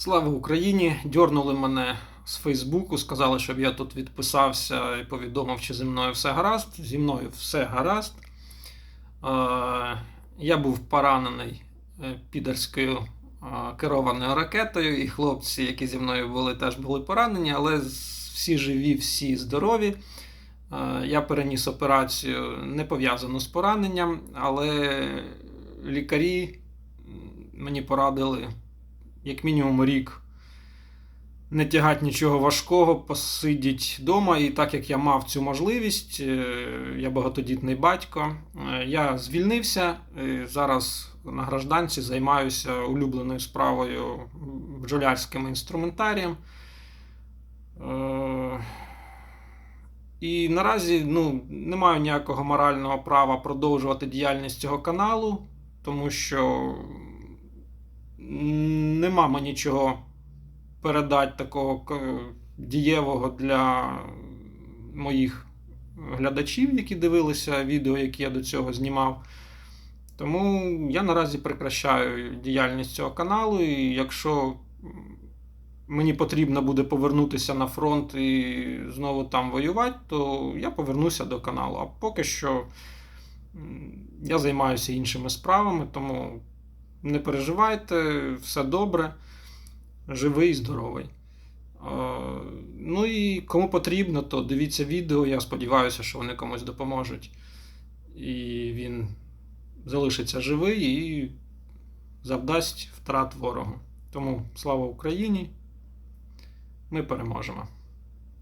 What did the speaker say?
Слава Україні! Дьорнули мене з Фейсбуку, сказали, щоб я тут відписався і повідомив, чи зі мною все гаразд. Зі мною все гаразд. Е, Я був поранений е, підерською е, керованою ракетою, і хлопці, які зі мною були, теж були поранені, але всі живі, всі здорові. Я переніс операцію не пов'язану з пораненням, але лікарі мені порадили як мінімум рік не тягати нічого важкого, посидіть вдома. І так як я мав цю можливість, е, я багатодітний батько, е, я звільнився. і Зараз на гражданці займаюся улюбленою справою бджолярським інструментарієм. Е, І наразі ну, не маю ніякого морального права продовжувати діяльність цього каналу, тому що нема мені чого передати такого дієвого для моїх глядачів, які дивилися відео, які я до цього знімав. Тому я наразі прекращаю діяльність цього каналу, і якщо мені потрібно буде повернутися на фронт і знову там воювати, то я повернуся до каналу. А поки що я займаюся іншими справами, тому не переживайте, все добре, живий, і здоровий. Е, Ну і кому потрібно, то дивіться відео. Я сподіваюся, що вони комусь допоможуть. І він залишиться живий і завдасть втрат ворогу. Тому слава Україні! Ми переможемо.